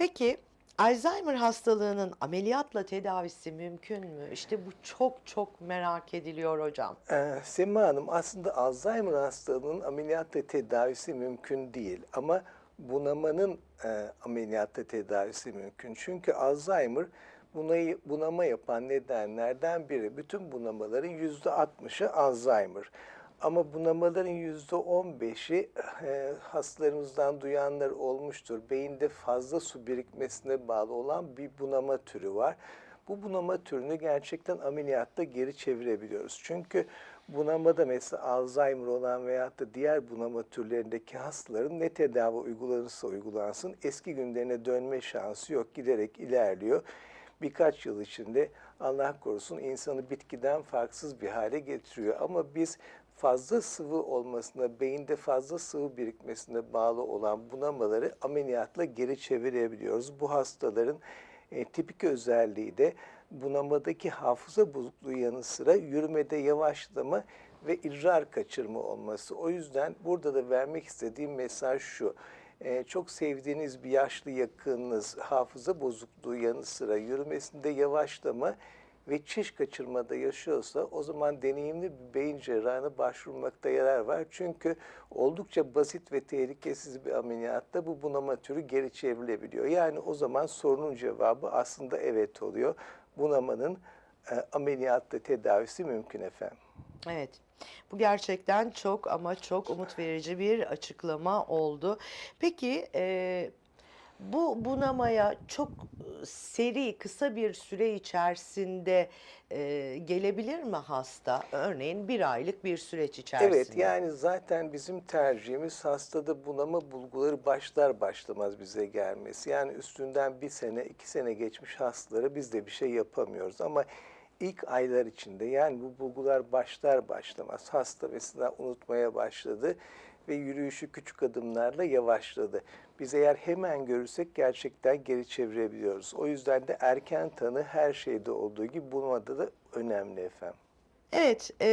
Peki Alzheimer hastalığının ameliyatla tedavisi mümkün mü? İşte bu çok çok merak ediliyor hocam. Ee, Sema Hanım aslında Alzheimer hastalığının ameliyatla tedavisi mümkün değil ama bunamanın e, ameliyatla tedavisi mümkün. Çünkü Alzheimer bunayı, bunama yapan nedenlerden biri. Bütün bunamaların yüzde 60'ı Alzheimer. Ama bunamaların yüzde 15'i e, hastalarımızdan duyanlar olmuştur. Beyinde fazla su birikmesine bağlı olan bir bunama türü var. Bu bunama türünü gerçekten ameliyatta geri çevirebiliyoruz. Çünkü bunamada mesela Alzheimer olan veyahut da diğer bunama türlerindeki hastaların ne tedavi uygulanırsa uygulansın eski günlerine dönme şansı yok. Giderek ilerliyor. Birkaç yıl içinde Allah korusun insanı bitkiden farksız bir hale getiriyor. Ama biz fazla sıvı olmasına, beyinde fazla sıvı birikmesine bağlı olan bunamaları ameliyatla geri çevirebiliyoruz. Bu hastaların e, tipik özelliği de bunamadaki hafıza bozukluğu yanı sıra yürümede yavaşlama ve idrar kaçırma olması. O yüzden burada da vermek istediğim mesaj şu. E, çok sevdiğiniz bir yaşlı yakınınız hafıza bozukluğu yanı sıra yürümesinde yavaşlama ve çiş kaçırmada yaşıyorsa o zaman deneyimli bir beyin cerrahına başvurmakta yarar var. Çünkü oldukça basit ve tehlikesiz bir ameliyatta bu bunama türü geri çevrilebiliyor. Yani o zaman sorunun cevabı aslında evet oluyor. Bunamanın e, ameliyatta tedavisi mümkün efendim. Evet. Bu gerçekten çok ama çok umut verici bir açıklama oldu. Peki e, bu bunamaya çok e, seri kısa bir süre içerisinde e, gelebilir mi hasta? Örneğin bir aylık bir süreç içerisinde. Evet yani zaten bizim tercihimiz hastada bunama bulguları başlar başlamaz bize gelmesi. Yani üstünden bir sene iki sene geçmiş hastalara biz de bir şey yapamıyoruz ama ilk aylar içinde yani bu bulgular başlar başlamaz hasta mesela unutmaya başladı ve yürüyüşü küçük adımlarla yavaşladı. Biz eğer hemen görürsek gerçekten geri çevirebiliyoruz. O yüzden de erken tanı her şeyde olduğu gibi bunamada da önemli efendim. Evet. e,